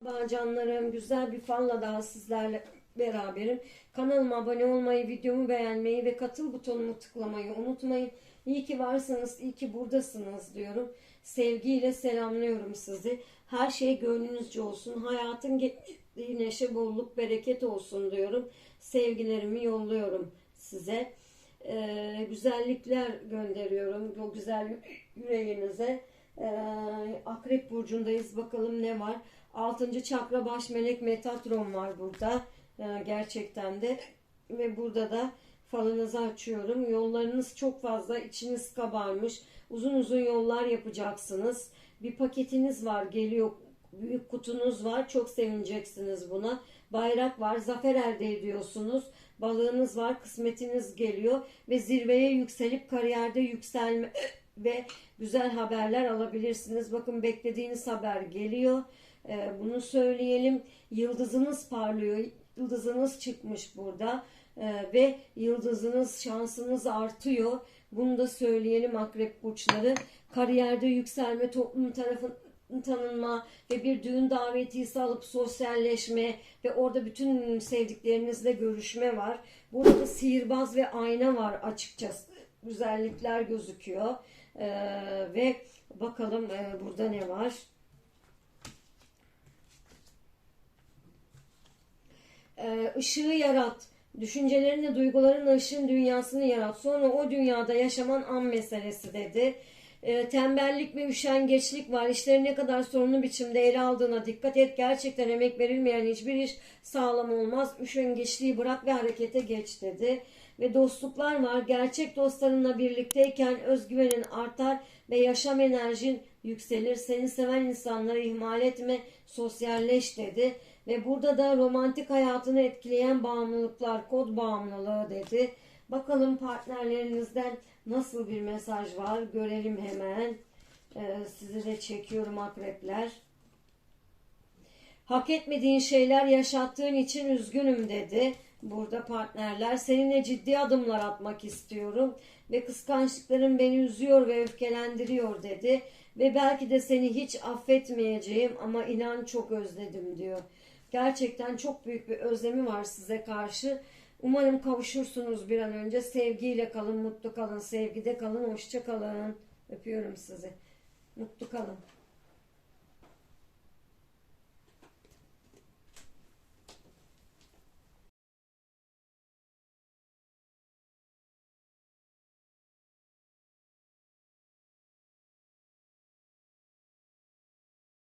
Merhaba canlarım, güzel bir fanla daha sizlerle beraberim. Kanalıma abone olmayı, videomu beğenmeyi ve katıl butonumu tıklamayı unutmayın. İyi ki varsınız, iyi ki buradasınız diyorum. Sevgiyle selamlıyorum sizi. Her şey gönlünüzce olsun. Hayatın getirdiği neşe, bolluk, bereket olsun diyorum. Sevgilerimi yolluyorum size. Ee, güzellikler gönderiyorum o güzel yüreğinize. Ee, Akrep burcundayız. Bakalım ne var. Altıncı çakra baş melek Metatron var burada. Ee, gerçekten de ve burada da falınızı açıyorum. Yollarınız çok fazla. içiniz kabarmış. Uzun uzun yollar yapacaksınız. Bir paketiniz var. Geliyor. Büyük kutunuz var. Çok sevineceksiniz buna. Bayrak var. Zafer elde ediyorsunuz. Balığınız var. Kısmetiniz geliyor. Ve zirveye yükselip kariyerde yükselme ve güzel haberler alabilirsiniz. Bakın beklediğiniz haber geliyor. Ee, bunu söyleyelim. Yıldızınız parlıyor. Yıldızınız çıkmış burada. Ee, ve yıldızınız, şansınız artıyor. Bunu da söyleyelim akrep burçları. Kariyerde yükselme, toplum tarafından tanınma ve bir düğün davetiyesi alıp sosyalleşme ve orada bütün sevdiklerinizle görüşme var. Burada da sihirbaz ve ayna var açıkçası. Güzellikler gözüküyor. Ee, ve bakalım e, burada ne var? Ee, ışığı yarat. Düşüncelerinle, duygularınla ışığın dünyasını yarat. Sonra o dünyada yaşaman an meselesi dedi. Ee, tembellik ve üşengeçlik var. İşleri ne kadar sorunlu biçimde ele aldığına dikkat et. Gerçekten emek verilmeyen hiçbir iş sağlam olmaz. Üşengeçliği bırak ve harekete geç dedi. Ve dostluklar var. Gerçek dostlarınla birlikteyken özgüvenin artar ve yaşam enerjin yükselir. Seni seven insanları ihmal etme, sosyalleş dedi. Ve burada da romantik hayatını etkileyen bağımlılıklar, kod bağımlılığı dedi. Bakalım partnerlerinizden nasıl bir mesaj var görelim hemen. Ee, sizi de çekiyorum akrepler. Hak etmediğin şeyler yaşattığın için üzgünüm dedi. Burada partnerler seninle ciddi adımlar atmak istiyorum ve kıskançlıkların beni üzüyor ve öfkelendiriyor dedi. Ve belki de seni hiç affetmeyeceğim ama inan çok özledim diyor. Gerçekten çok büyük bir özlemi var size karşı. Umarım kavuşursunuz bir an önce. Sevgiyle kalın, mutlu kalın, sevgide kalın, hoşça kalın. Öpüyorum sizi. Mutlu kalın.